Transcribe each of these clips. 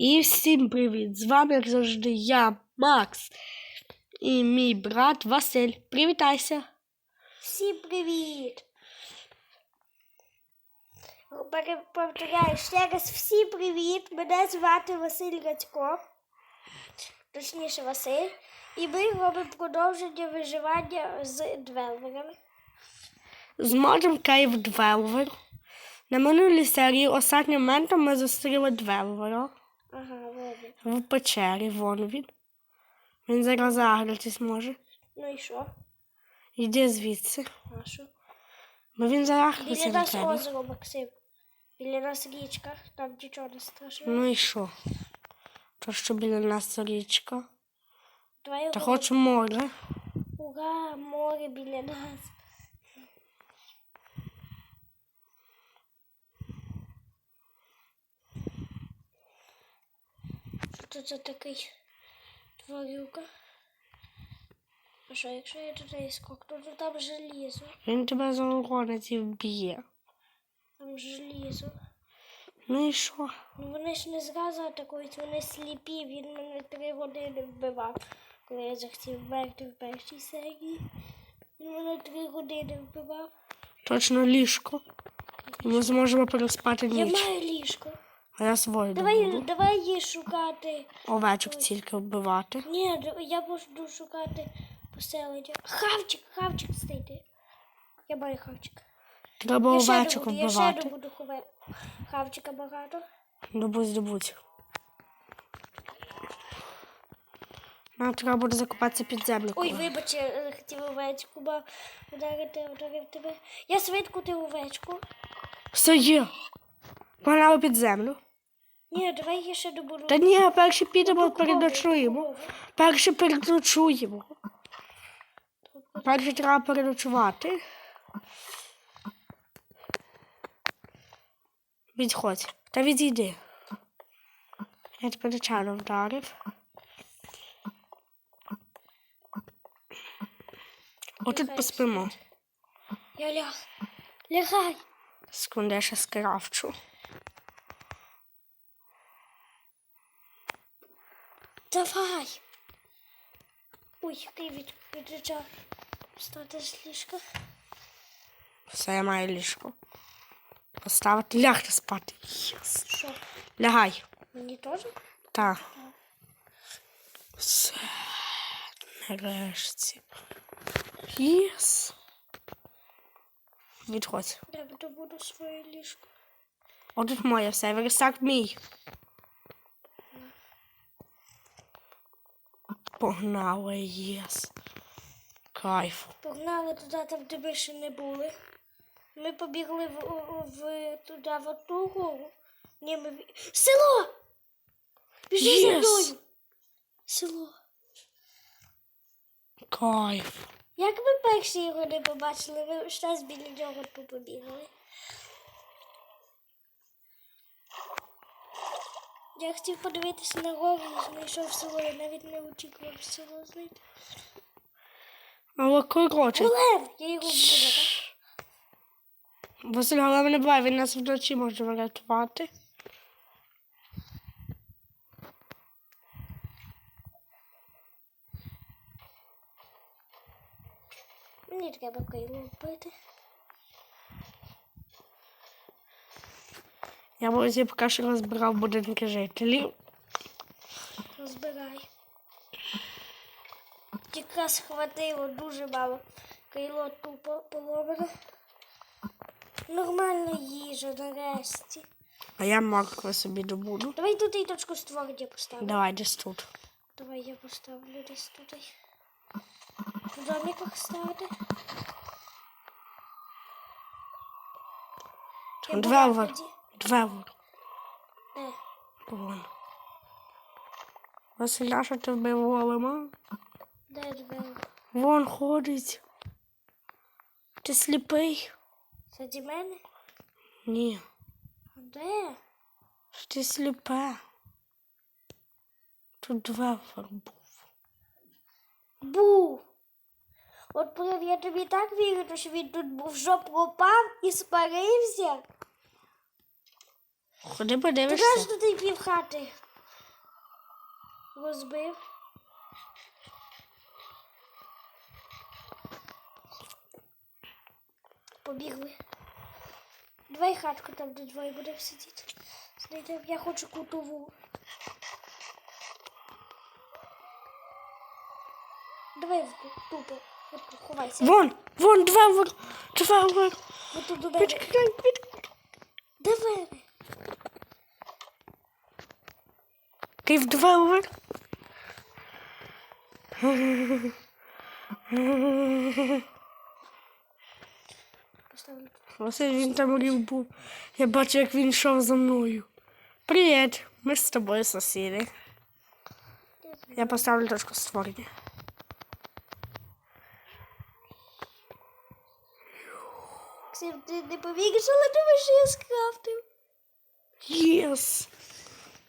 І всім привіт! З вами, як завжди, я, Макс, і мій брат Василь. Привітайся! Всім привіт! Повторяю ще раз всім привіт! Мене звати Василь Радько, точніше Василь. І ми робимо продовження виживання з двелверами. Зможемо Кейв Двелвер. На минулій серії останнім моментом ми зустріли Двелвера Ага, видно. в печері, вон він. Він зараз загратись може. Ну і що? Йди звідси. А що? Бо він Біля на нас тебе. озеро, Максим. Біля нас річка, там нічого не страшного. Ну і що? То що біля нас річка. Давай Та робимо. хоч море. Ура, море біля нас. Що це такий тварюка? А що, якщо я туди скокну, то там желізо. Він тебе заоронить і вб'є. Там желізо. Ну і що? Ну вони ж не зразу атакують, вони сліпі, він мене три години вбивав, коли я захотів вмерти в першій серії. Він мене три години вбивав. Точно ліжко. Ми зможемо переспати Я ніч. маю ліжко. А я свою Давай, добуду. давай її шукати. Овечок тільки вбивати. Ні, я буду шукати поселення. Хавчик, хавчик знайти. Я маю хавчик. Треба Я ще овечок добуду, я ще вбивати. добуду хове- хавчика багато. Добудь, добудь. Нам треба буде закопатися під землю. Ой, коли. вибач, я е, хотів овечку, бо ударити, ударив тебе. Я свитку ти овечку. Все є. Погнали під землю. Ні, давай я ще добуду. Та ні, перше підемо переночуємо. корову. Перше переночуємо. Перше треба переночувати. Відходь. Та відійди. Я тебе нечайно вдарив. Отут поспимо. Я ляг. Лягай. Секунду, я ще скрафчу. Давай. Ой, який від відричав. Стати з ліжка. Все, я маю ліжко. Поставити, лягти спати. Що? Лягай. Мені теж? Так. Все. Нарешті. Єс. Відходь. Я добуду своє ліжко. Отут моє все, верстак мій. Погнали, єс. Кайф. Погнали туди, там де ми ще не були. Ми побігли в, в туди, в оту гору. Ні, ми... Село! Біжи за мною! Село. Кайф. Як ми перші його не побачили, ми щось біля нього побігли. Я хотів подивитися на гору знайшов село, я навіть не очікував село знайти. Але коротше. Олег! Я його вбила, так? Василь, головне не буває, він нас вночі може врятувати. Мені треба кайло вбити. Я ось поки що розбирав будинки жителів. Розбирай. Якраз хватило дуже мало. Кайло тупо поломане. Нормальна їжа нарешті. А я моркви собі добуду. Давай тут і точку створення поставлю. Давай десь тут. Давай я поставлю десь тут. В домиках ставити. Там була двевер. тоді. Двевер. Де? Вон. Василь, а що ти вбив голема? Де двері? Вон ходить. Ти сліпий? Заді мене? Ні. А Де? Ж Ти сліпе. Тут двевер був. Був. От прям я тобі так вірю, що він тут був, що пропав і спарився. Ходи Ти подивишся. кажеш, тут і пів хати. розбив. Побігли. Давай хатку там, де двоє будемо сидіти. Знайдемо, я хочу кутову. Давай в тупо. Ховайся. Вон, вон, тут до мене. Підкрий, підкрий. Де мене? Ти в. Поставлю тут. Він там рів був. Я бачу, як він йшов за мною. Привіт, ми з тобою сусіди. Я поставлю точку створення. Ти не повіриш, але думаєш, що я скрафтив. Єс!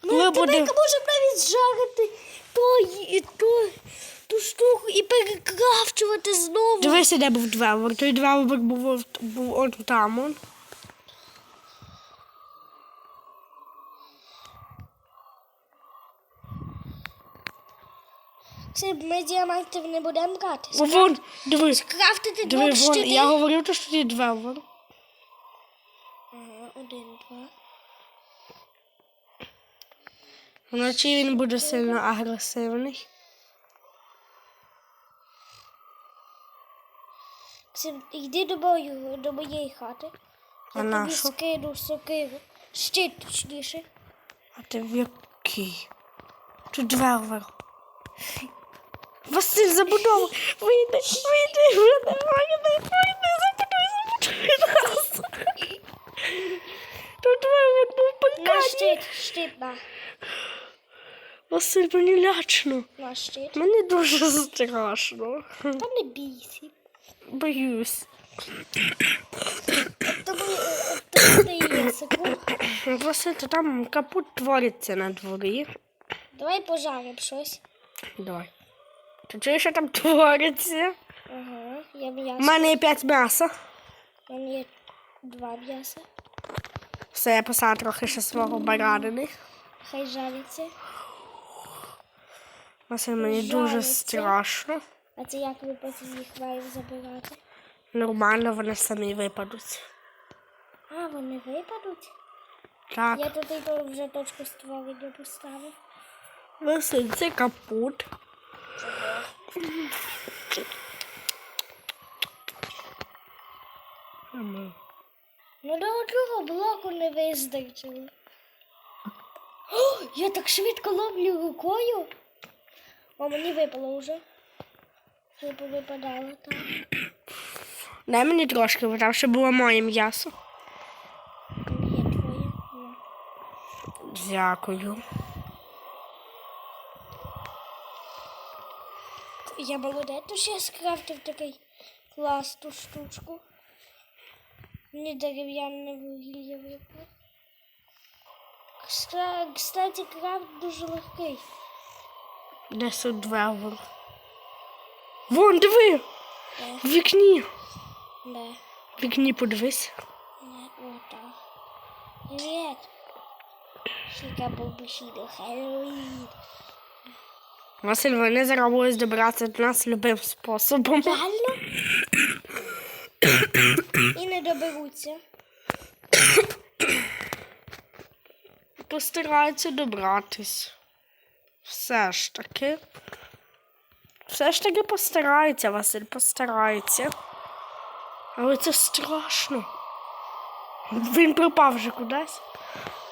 Ну, Коли тебе буде- може навіть зжарити то, і то, ту штуку і перекрафчувати знову. Дивися, де був двевер. Той двевер був, от- був от там. Он. Максим, ми діамантів не будемо брати. Вон, диви. Скрафтити Диви, вон. щитів. Я говорив, то, що ти двевер. Ага, один, два. Вночі він буде сильно агресивний. Йди до мою, до моєї хати. А Я тобі скину сокиру. Щит точніше. А ти в який? Тут двевер. Василь забудова. Вийди, вийди, вийди, вийди, вийди, забудуй, забудуй нас. Тут двевер був На панкані. щит, щит на. Василь, мені лячно. На щит. Мені дуже страшно. Та не бійся. Боюсь. Секунд. Василь, то там капут твориться на дворі. Давай пожаримо щось. Давай. Ти чуєш, що там твориться? Ага, я У мене є п'ять м'яса. У мене є два м'яса. Все, я посадив трохи ще свого баранини. Хай жариться. Василь, мені дуже страшно. А це як ви потім їх маємо забирати? Нормально вони самі випадуть. А, вони випадуть? Так, Я тут вже точку створення поставив. Василь, це капут. Ну до одного блоку не вистачило. О, я так швидко ловлю рукою. О, мені випало вже. Вже повипадало так. Дай мені трошки, бо там ще було моє м'ясо. Дякую. Я молодець, то ще скрафтив такий класну штучку. Мені дерев'яне вугілля випало. Кстати, крафт дуже легкий. Десь тут двевер. Вон, диви! В вікні. Де? В вікні подивись. Привіт. Шіка бабусіда, Хеллоуін. Василь, вони зараз добратися до нас любим способом. Реально? І не доберуться. Постараються добратись. Все ж таки. Все ж таки постараються, Василь, постараються. Але це страшно. Він пропав вже кудись.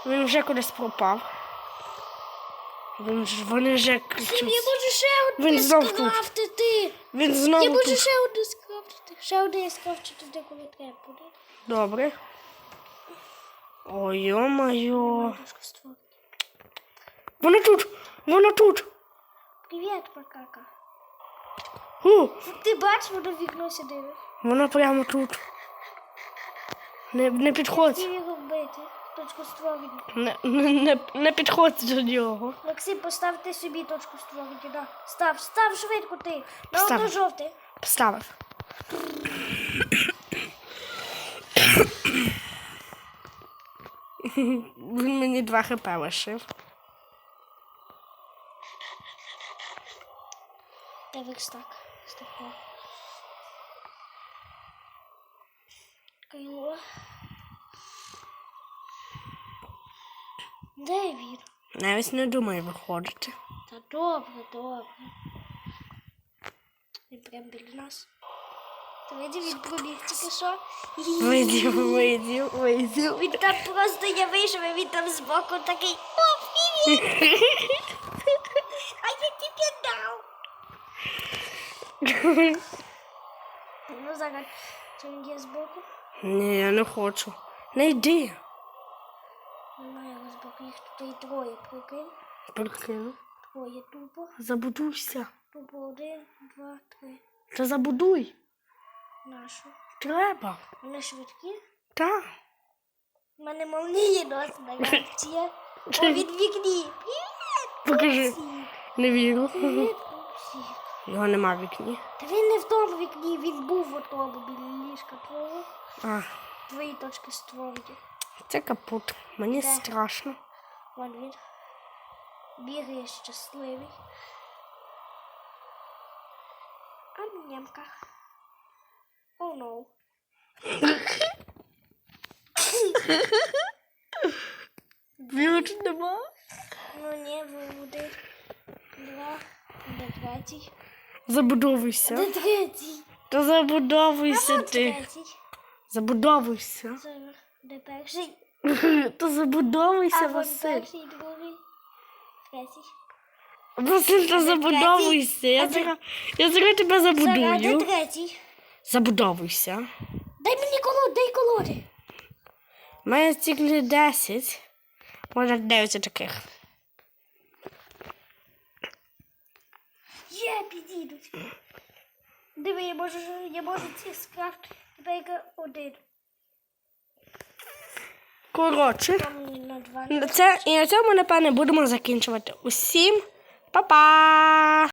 Він вже кудись пропав. Він ж, вони вже Я можу ще одне Він знов тут. скрафтити. Він знову Я можу тут. ще одне скрафтити. Ще одне я скрафтити, де коли треба буде. Добре. Ой, йо-моє. Трошки створити. Вона тут! Вона тут! Привіт, макака. У, Ти бачиш, воно в вікно сидить. вона прямо тут. Не, не підходь. Хотів його вбити. Точку створення. Не, не, не, не підходь до нього. Максим, поставте собі точку створення. Да. Став, став швидко ти. На Поставив. одно жовте. Поставив. Він мені два хп лишив. Дивись так. Стопо. Кайло. Де він? Навіть не думаю виходити. Та добре, добре. Він прям біля нас. Та видів, він пробіг тільки що. Вийдів, вийдів, вийдів. Він там просто я вийшов, і він там збоку такий. О, привіт! а я тобі дав. Ну зараз, чи є збоку? Ні, я не хочу. Не йди. Немає його збоку, їх тут і троє, прикинь. Прикину. Троє тупо. Забудуйся. Тупо один, два, три. Та забудуй. Нашу. Треба. Вони швидкі. Та. У мене молнієносна реакція. О, від вікні. Привіт! Покажи. Пупсик. Не вірю. Привіт, пупсик. Його нема в вікні. Та він не в тому вікні, він був у тому біля ліжка твого. А, Твої точки створки. це капут. Мені Так. страшно. Вон він. Бігає щасливий. А нямка. О, oh, no. Більше нема. Ну ні, один, два, де третій. Забудовуйся. Де третій? Та забудовуйся ти. третій. Забудовуйся. Зараз, де перший? Та забудовуйся, А Василь. перший, другий, третій. Василь, та забудовуйся. Я де- зараз, я зараз тебе Зараз, де забудую. третій? Забудовуйся. Дай мені колоду, дай колоди. У мене тільки 10. Може 9 таких. Підійдуть. Диви, я можу, я можу ці скрафт тепер один. Коротше, на це, і на цьому, напевне, будемо закінчувати. Усім па-па!